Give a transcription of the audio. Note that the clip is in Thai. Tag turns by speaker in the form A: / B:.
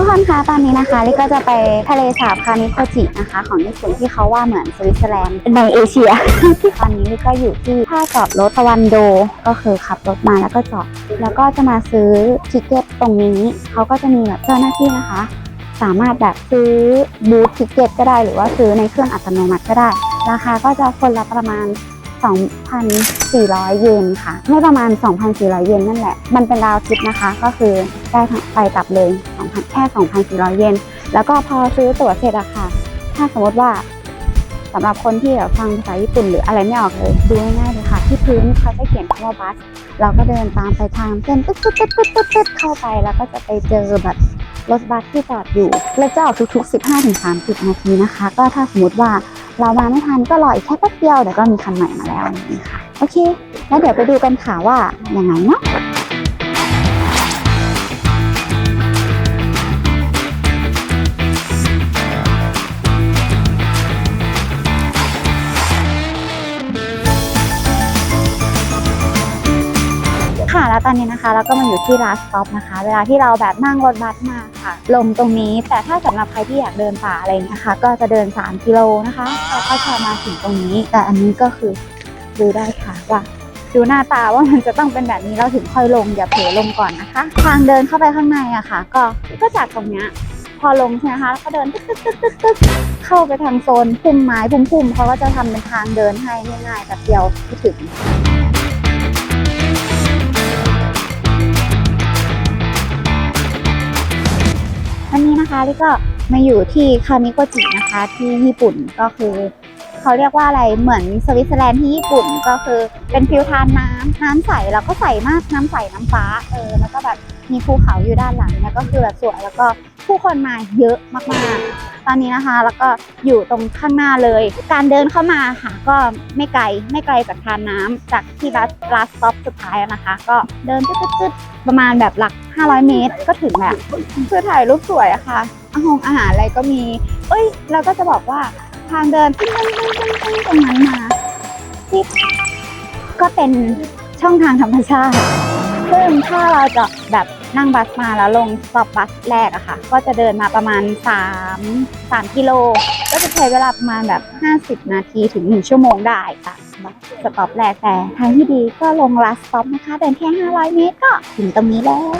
A: ทุกคนคะตอนนี้นะคะลิก็จะไปทะเลสาบคามิโคจินะคะ ของญี่ปุ่นที่เขาว่าเหมือนสวิตเซอร์แลนด์ในเอเชีย ตอนนี้ลิก็อยู่ที่ท่าจอดรถตะวันโด ก็คือขับรถมาแล้วก็จอด แล้วก็จะมาซื้อทิเก็ตตรงนี้เขาก็จะมีแบบเจ้าหน้าที่นะคะ สามารถแบบซื้อบูธทิเก็ตก็ได้หรือว่าซื้อในเครื่องอัตโนมัติก็ได้ ราคาก็จะคนละประมาณ2,400 เยนค่ะไม่ประมาณ 2,400 เยนนั่นแหละ มันเป็นราวทิปนะคะ ก็คือ ได้ทั้งไปกลับเลย2,000แค่2,400 เยน แล้วก็พอซื้อตั๋วเสร็จอะค่ะ ถ้าสมมติว่าสำหรับคนที่ฟังภาษาญี่ปุ่นหรืออะไรไม่ออกเลยดูง่ายๆเลยค่ะ ที่พื้นเขาจะเขียนคำว่าบัส เราก็เดินตามไปทางเส้นตึ๊ดตึ๊ดตึ๊ดตึ๊ดตึ๊ดเข้าไปแล้วก็จะไปเจอแบบรถบัสที่จอดอยู่แล้วจะออกทุกๆ 15-30 นาทีนะคะ ก็ถ้าสมมติว่าเรามาไม่ทันก็รออีกแค่แป๊บเดียวเดี๋ยวก็มีคันใหม่มาแล้วนี่ค่ะ โอเค แล้วเดี๋ยวไปดูกันค่ะว่ายังไงเนาะ แล้วตอนนี้นะคะ เราก็มาอยู่ที่ลาสต็อปนะคะ เวลาที่เราแบบนั่งรถบัสมาค่ะลงตรงนี้ แต่ถ้าสำหรับใครที่อยากเดินป่าอะไรอย่างเงี้ยค่ะก็จะเดิน 3 กิโลนะคะแล้วก็จะมาถึงตรงนี้ แต่อันนี้ก็คือดูได้ค่ะว่าดูหน้าตาว่ามันจะต้องเป็นแบบนี้เราถึงค่อยลงอย่าเผลอลงก่อนนะคะ ทางเดินเข้าไปข้างในอะค่ะ ก็ก็จากตรงเนี้ยพอลงใช่ไหมคะแล้วก็เดินตึ๊กตึ๊กตึ๊กตึ๊กตึ๊กเข้าไปทางโซนพุ่มไม้พุ่มๆเขาก็จะทำเป็นทางเดินให้ง่ายๆแบบเดียวที่ถึง ลิก็มาอยู่ที่คามิโกจินะคะที่ญี่ปุ่นก็คือเขาเรียกว่าอะไรเหมือนสวิตเซอร์แลนด์ที่ญี่ปุ่นก็คือเป็นฟิวทานน้ำน้ำใสแล้วก็ใสมากน้ำใสน้ำฟ้าเออแล้วก็แบบมีภูเขาอยู่ด้านหลังเนี่ยก็คือแบบสวยแล้วก็ผู้คนมาเยอะมากๆ ตอนนี้นะคะ แล้วก็อยู่ตรงข้างหน้าเลย การเดินเข้ามาค่ะก็ไม่ไกลไม่ไกลจากทานน้ำจากที่บัสลาสต็อปสุดท้ายนะคะ ก็เดินตึ๊ดๆประมาณแบบหลัก 500 เมตร ก็ถึงแหละคือถ่ายรูปสวยอะค่ะ อาหงอาหารอะไรก็มี เอ้ยแล้วก็จะบอกว่าทางเดินตึ้งตึ้งตึ้งตึ้งตึ้งตรงนั้นมาที่ก็เป็นช่องทางธรรมชาติ ซึ่งถ้าเราจะแบบนั่งบัสมาแล้วลงสต็อปบัสแรกอะค่ะ ก็จะเดินมาประมาณ 3 3กิโล ก็จะใช้เวลาประมาณแบบ 50 นาทีถึง 1 ชั่วโมงได้ค่ะบัสสต็อปแรกแต่ทางที่ดีก็ลงลาสต็อปนะคะ เดินแค่ 500 เมตรก็ถึงตรงนี้แล้ว